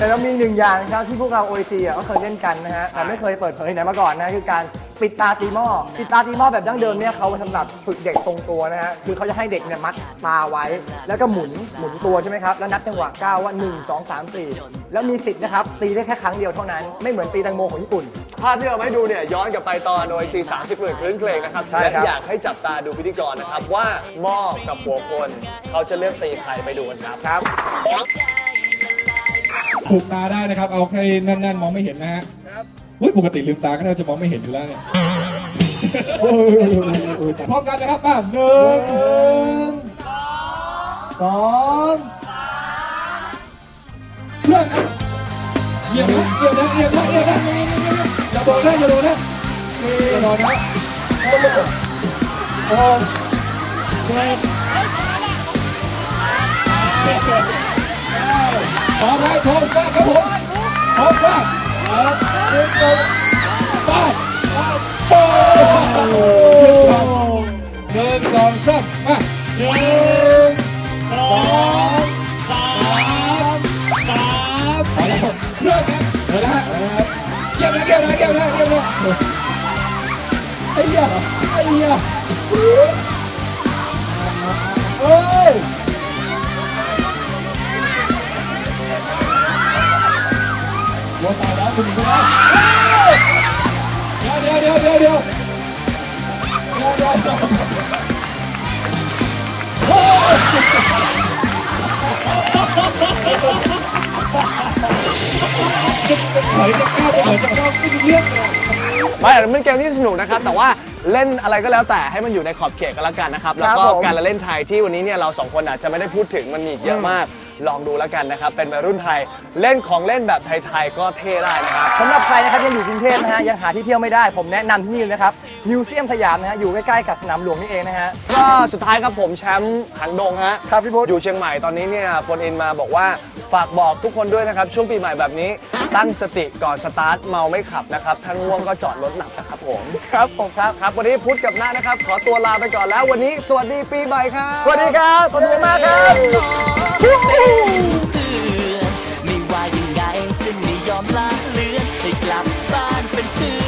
แต่เรามีหนึ่งอย่างนะครับที่พวกเรา OIC อะก็เคยเล่นกันนะฮะแต่ไม่เคยเปิดเผยไหนมาก่อนนะคือการปิดตาตีหม้อปิดตาตีหม้อแบบดั้งเดิมเนี่ยเขาสำหรับฝึกเด็กทรงตัวนะฮะคือเขาจะให้เด็กเนี่ยมัดตาไว้ แล้วก็หมุนหมุนตัวใช่ไหมครับแล้วนับจังหวะก้าวว่า 1 2 3 4 แล้วมีสิทธิ์นะครับตีได้แค่ครั้งเดียวเท่านั้นไม่เหมือนตีแตังโมของญี่ปุ่น ภาพที่เราให้ดูเนี่ยย้อนกลับไปตอนโดยซี30หมื่นคลื่นเพลงนะครับใช่และครับอยากให้จับตาดูพิธีกรนะครับว่าหม้อกับหัวคน เขาจะเลือกตีใครไปดูกันครับ ครับ ถูกตาได้นะครับ เอาแค่แน่นๆมองไม่เห็นนะฮะอุ้ยปกติลืมตาก็แทบจะมองไม่เห็นอยู่แล้วเนี่ยพร้อมกันนะครับป้าหนึ่งสองเครื่องครับเยี่ยมนะเยี่ยมนะเยี่ยมนะเยี่ยมนะอย่าโดนนะอย่าโดนนะอย่าโดนนะโอ้เจ็ ขอให้โชนบ้างครับผมโอนบ้างเดินตรงบ้างโอ้โหเดินสองสามมาหนึ่งสองสามสามไปแล้เริ่มครับเลิกแล้วเก็บแล้วเก็บแล้วเก็บแล้วเก็บแล้วไอ้ยาไอ้ยา โตายแล้วคุณหญิงคเดี๋ยวเดี๋ยวเดี๋ยวเดี๋ยวเดี๋ยวโอ้ยยวไมื่องไม่มันเกมที่สนุกนะครับแต่ว่า เล่นอะไรก็แล้วแต่ให้มันอยู่ในขอบเขตกันแล้วกันนะครับ แล้วก็ผมการละเล่นไทยที่วันนี้เนี่ยเราสองคนอาจจะไม่ได้พูดถึงมันมีอีกเยอะมาก ลองดูแล้วกันนะครับ เป็นวัยรุ่นไทยเล่นของเล่นแบบไทยๆก็เท่ได้นะครับ สำหรับใครนะครับยังอยู่กรุงเทพนะฮะยังหาที่เที่ยวไม่ได้ผมแนะนำที่นี่เลยนะครับมิวเซียมสยามนะฮะอยู่ใกล้ๆกับสนามหลวงนี่เองนะฮะ ก็สุดท้ายครับผมแชมป์หางดงฮะครับพี่พุทธอยู่เชียงใหม่ตอนนี้เนี่ยโฟนอินมาบอกว่า ฝากบอกทุกคนด้วยนะครับ ช่วงปีใหม่แบบนี้ ตั้งสติก่อนสตาร์ทเมาไม่ขับนะครับถ้าง่วงก็จอดรถหนักนะครับผมครับผมครับครับวันนี้พุทธกับหน้านะครับ ขอตัวลาไปก่อนแล้ววันนี้ สวัสดีปีใหม่ครับสวัสดีครับขอบคุณมากครับไม่ว่ายังไงจะไม่ยอมลาเลือนให้กลับบ้านเป็นเพื่อน